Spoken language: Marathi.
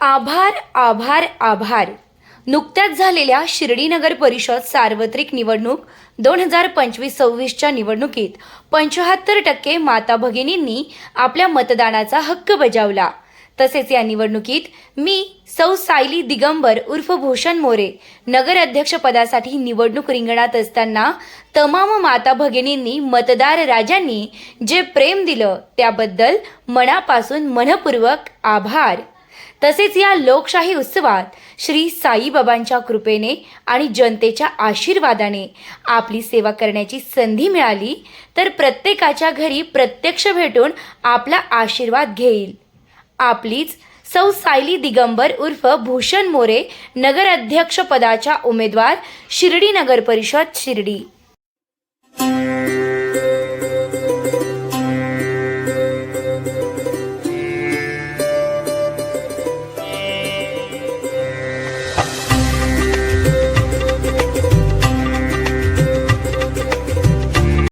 आभार आभार आभार. नुकत्याच झालेल्या शिर्डी नगर परिषद सार्वत्रिक निवडणूक दोन हजार पंचवीस सव्वीसच्या निवडणुकीत पंचाहत्तर टक्के माता भगिनींनी आपल्या मतदानाचा हक्क बजावला. तसेच या निवडणुकीत मी सौ सायली दिगंबर उर्फ भूषण मोरे नगर अध्यक्षपदासाठी निवडणूक रिंगणात असताना तमाम माता भगिनींनी मतदार राजांनी जे प्रेम दिलं त्याबद्दल मनापासून मनपूर्वक आभार. तसेच या लोकशाही उत्सवात श्री साईबाबांच्या कृपेने आणि जनतेच्या आशीर्वादाने आपली सेवा करण्याची संधी मिळाली तर प्रत्येकाच्या घरी प्रत्यक्ष भेटून आपला आशीर्वाद घेईल. आपलीच सौ सायली दिगंबर उर्फ भूषण मोरे नगराध्यक्षपदाच्या उमेदवार शिर्डी नगर परिषद शिर्डी.